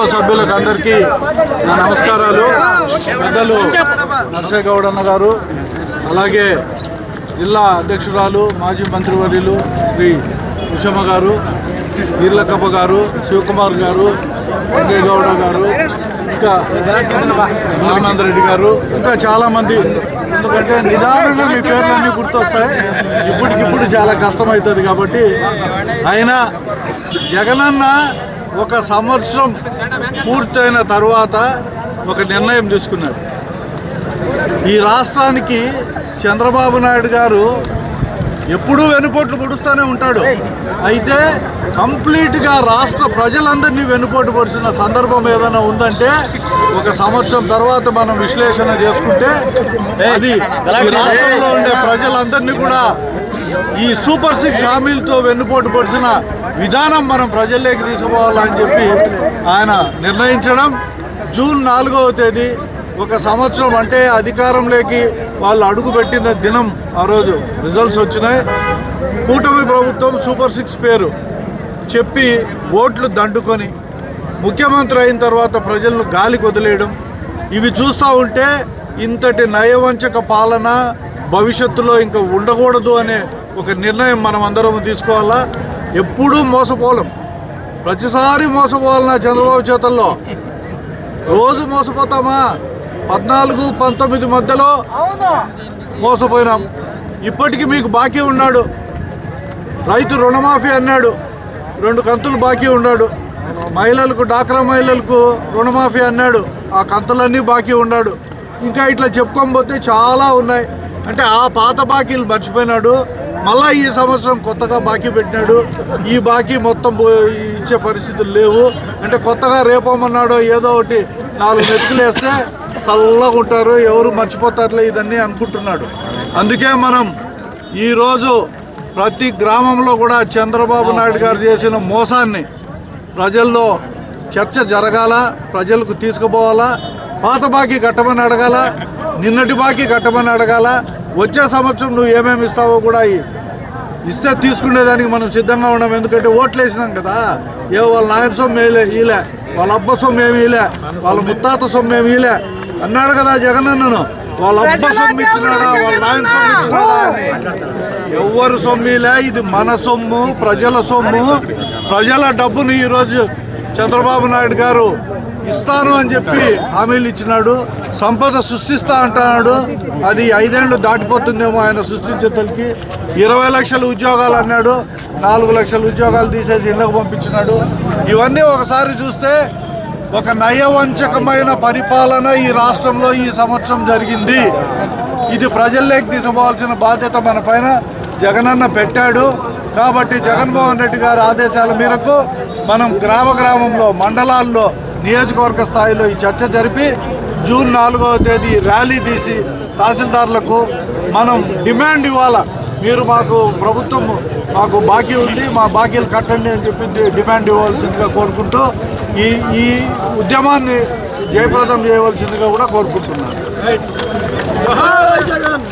కుటుంబ సభ్యులకు అందరికీ నా నమస్కారాలు. పెద్దలు నర్సేగౌడ్ అన్న గారు అలాగే జిల్లా అధ్యక్షురాలు మాజీ మంత్రివర్యులు శ్రీ ఉషమ్మ గారు ఈర్లకప్ప గారు శివకుమార్ గారు వెంకయ్యగౌడ గారు ఇంకా రామానంద రెడ్డి గారు ఇంకా చాలామంది ఎందుకంటే నిదానంగా మీ పేర్లన్నీ గుర్తొస్తాయి. ఇప్పటికిప్పుడు చాలా కష్టమవుతుంది కాబట్టి. అయినా జగనన్న ఒక సంవత్సరం పూర్తయిన తర్వాత ఒక నిర్ణయం తీసుకున్నారు. ఈ రాష్ట్రానికి చంద్రబాబు నాయుడు గారు ఎప్పుడూ వెనుపోట్లు పొడుస్తూనే ఉంటాడు. అయితే కంప్లీట్గా రాష్ట్ర ప్రజలందరినీ వెనుపోటు పొడిచిన సందర్భం ఏదైనా ఉందంటే ఒక సంవత్సరం తర్వాత మనం విశ్లేషణ చేసుకుంటే అది ఈ రాష్ట్రంలో ఉండే ప్రజలందరినీ కూడా ఈ సూపర్ సిక్స్ హామీలతో వెన్నుపోటు పొడిచిన విధానం మనం ప్రజల్లోకి తీసుకుపోవాలని చెప్పి ఆయన నిర్ణయించడం. జూన్ నాలుగవ తేదీ ఒక సంవత్సరం అంటే అధికారంలోకి వాళ్ళు అడుగుపెట్టిన దినం ఆ రోజు. రిజల్ట్స్ వచ్చినాయి. కూటమి ప్రభుత్వం సూపర్ సిక్స్ పేరు చెప్పి ఓట్లు దండుకొని ముఖ్యమంత్రి అయిన తర్వాత ప్రజలను గాలికి వదిలేయడం. ఇవి చూస్తూ ఉంటే ఇంతటి నయవంచక పాలన భవిష్యత్తులో ఇంకా ఉండకూడదు అనే ఒక నిర్ణయం మనం అందరం తీసుకోవాలా? ఎప్పుడూ మోసపోలేం. ప్రతిసారి మోసపోవాలన్నా చంద్రబాబు చేతల్లో. రోజు మోసపోతామా? పద్నాలుగు పంతొమ్మిది మధ్యలో మోసపోయినాం. ఇప్పటికీ మీకు బాకీ ఉన్నాడు. రైతు రుణమాఫీ అన్నాడు. రెండు కంతులు బాకీ ఉన్నాడు. మహిళలకు డాక్రా మహిళలకు రుణమాఫీ అన్నాడు. ఆ కంతులన్నీ బాకీ ఉన్నాడు. ఇంకా ఇట్లా చెప్పుకొని పోతే చాలా ఉన్నాయి. అంటే ఆ పాత బాకీలు మర్చిపోయినాడు. మళ్ళా ఈ సంవత్సరం కొత్తగా బాకీ పెట్టినాడు. ఈ బాకీ మొత్తం పో- ఇచ్చే పరిస్థితులు లేవు. అంటే కొత్తగా రేపమన్నాడో ఏదో ఒకటి నాలుగు మెతుకులు వేస్తే చల్లగా ఉంటారు. ఎవరు మర్చిపోతారులే ఇదన్నీ అనుకుంటున్నాడు. అందుకే మనం ఈరోజు ప్రతి గ్రామంలో కూడా చంద్రబాబు నాయుడు గారు చేసిన మోసాన్ని ప్రజల్లో చర్చ జరగాల ప్రజలకు తీసుకుపోవాలా పాత బాకీ కట్టమని అడగాల నిన్నటి బాకీ కట్టమని అడగాల వచ్చే సంవత్సరం నువ్వు ఏమేమి ఇస్తావో కూడా ఇస్తే తీసుకునేదానికి మనం సిద్ధంగా ఉన్నాం. ఎందుకంటే ఓట్లు వేసినాం కదా. ఏ వాళ్ళ నాయన సొమ్ము వేయలే ఈలే. వాళ్ళ అబ్బ సొమ్ము ఏమి ఈలే. వాళ్ళ ముత్తాత సొమ్ము ఏమి ఈలే. అన్నాడు కదా జగనన్నను వాళ్ళ అబ్బ సొమ్ము ఇచ్చినాడా వాళ్ళ నాయన సొమ్ము ఇచ్చినాడా అని. ఎవరు సొమ్మిలే ఇది మన సొమ్ము ప్రజల సొమ్ము. ప్రజల డబ్బుని ఈరోజు చంద్రబాబు నాయుడు గారు ఇస్తాను అని చెప్పి హామీలు ఇచ్చినాడు సంపద సృష్టిస్తా అంటున్నాడు అది ఐదేళ్ళు దాటిపోతుందేమో ఆయన సృష్టించేతలకి. ఇరవై లక్షల ఉద్యోగాలు అన్నాడు నాలుగు లక్షల ఉద్యోగాలు తీసేసి ఇళ్ళకు పంపించినాడు. ఇవన్నీ ఒకసారి చూస్తే ఒక నయవంచకమైన పరిపాలన ఈ రాష్ట్రంలో ఈ సంవత్సరం జరిగింది. ఇది ప్రజల్లోకి తీసుకోవాల్సిన బాధ్యత మన పైన. జగనన్న పెట్టాడు. కాబట్టి జగన్మోహన్ రెడ్డి గారి ఆదేశాల మేరకు మనం గ్రామ గ్రామంలో మండలాల్లో నియోజకవర్గ స్థాయిలో ఈ చర్చ జరిపి జూన్ నాలుగవ తేదీ ర్యాలీ తీసి తహసీల్దార్లకు మనం డిమాండ్ ఇవ్వాలా. మీరు మాకు ప్రభుత్వం మాకు బాకీ ఉంది మా బాకీలు కట్టండి అని చెప్పి డిమాండ్ ఇవ్వాల్సిందిగా కోరుకుంటూ ఈ ఈ ఉద్యమాన్ని జయప్రదం చేయవలసిందిగా కూడా కోరుకుంటున్నాను. జై జగన్!